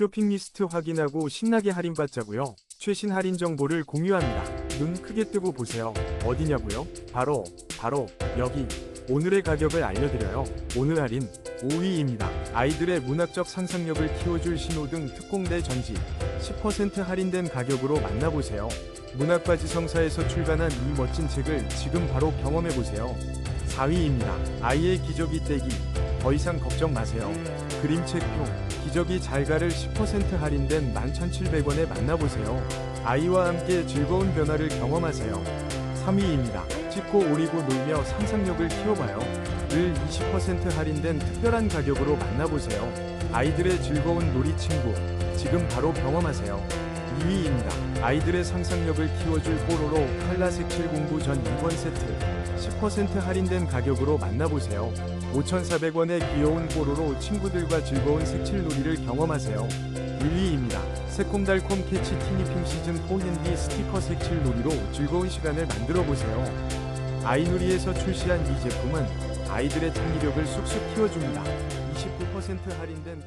쇼핑 리스트 확인하고 신나게 할인받자고요. 최신 할인 정보를 공유합니다. 눈 크게 뜨고 보세요. 어디냐고요? 바로 바로 여기. 오늘의 가격을 알려드려요. 오늘 할인 5위입니다. 아이들의 문학적 상상력을 키워줄 신호등 특공대 전지 10% 할인된 가격으로 만나보세요. 문학바지 성사에서 출간한 이 멋진 책을 지금 바로 경험해보세요. 4위입니다. 아이의 기저귀 떼기. 더 이상 걱정 마세요. 그림책표. 기저귀 잘가를 10% 할인된 11,700원에 만나보세요. 아이와 함께 즐거운 변화를 경험하세요. 3위입니다. 찍고 오리고 놀며 상상력을 키워봐요. 을20% 할인된 특별한 가격으로 만나보세요. 아이들의 즐거운 놀이 친구. 지금 바로 경험하세요. 2위입니다. 아이들의 상상력을 키워줄 뽀로로 칼라 색칠 공부 전 2권 세트 10% 할인된 가격으로 만나보세요. 5,400원의 귀여운 뽀로로 친구들과 즐거운 색칠 놀이를 경험하세요. 1위입니다. 새콤달콤 캐치 티니핑 시즌4 핸디 스티커 색칠 놀이로 즐거운 시간을 만들어 보세요. 아이누리에서 출시한 이 제품은 아이들의 창의력을 쑥쑥 키워줍니다. 29% 할인된